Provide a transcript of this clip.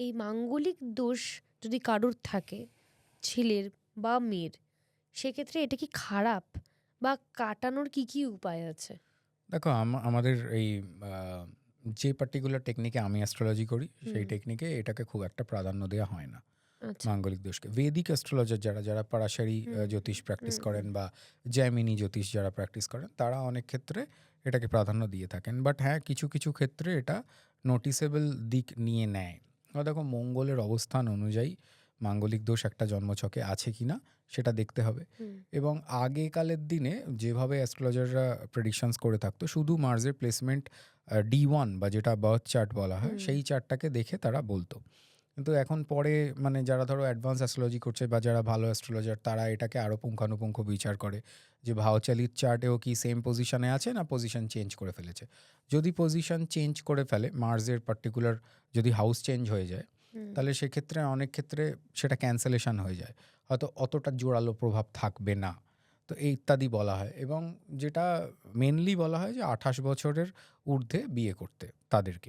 এই মাঙ্গলিক দোষ যদি কারোর থাকে ছেলের বা মেয়ের সেক্ষেত্রে এটা কি খারাপ বা কাটানোর কি কি উপায় আছে? দেখো আম- আমাদের এই যে পার্টিকুলার টেকনিকে আমি অ্যাস্ট্রোলজি করি সেই টেকনিকে এটাকে খুব একটা প্রাধান্য দেওয়া হয় না আচ্ছা। মাঙ্গলিক দোষকে। বেদিক অ্যাস্ট্রোলজার যারা যারা পারাশারি জ্যোতিষ প্র্যাকটিস করেন বা জ্যামিনী জ্যোতিষ যারা প্র্যাকটিস করেন তারা অনেক ক্ষেত্রে এটাকে প্রাধান্য দিয়ে থাকেন। বাট হ্যাঁ কিছু কিছু ক্ষেত্রে এটা নোটিসেবল দিক নিয়ে নেয়। দেখো মঙ্গলের অবস্থান অনুযায়ী মাঙ্গলিক দোষ একটা জন্মছকে আছে কি না সেটা দেখতে হবে। এবং আগেকালের দিনে যেভাবে অ্যাস্ট্রোলজাররা প্রেডিকশনস করে থাকতো শুধু মার্সের প্লেসমেন্ট ডি ওয়ান বা যেটা বার্থ চার্ট বলা হয় সেই চার্টটাকে দেখে তারা বলতো। কিন্তু এখন পরে মানে যারা ধরো অ্যাডভান্স অ্যাস্ট্রোলজি করছে বা যারা ভালো অ্যাস্ট্রোলজার তারা এটাকে আরও পুঙ্খানুপুঙ্খ বিচার করে যে ভাওচালিত চার্টেও কি সেম পজিশনে আছে না পজিশন চেঞ্জ করে ফেলেছে। যদি পজিশন চেঞ্জ করে ফেলে মার্সের পার্টিকুলার যদি হাউস চেঞ্জ হয়ে যায় তাহলে সেক্ষেত্রে অনেক ক্ষেত্রে সেটা ক্যান্সেলেশন হয়ে যায়। হয়তো অতটা জোরালো প্রভাব থাকবে না। তো এই ইত্যাদি বলা হয় এবং যেটা মেনলি বলা হয় যে আঠাশ বছরের ঊর্ধ্বে বিয়ে করতে তাদেরকে।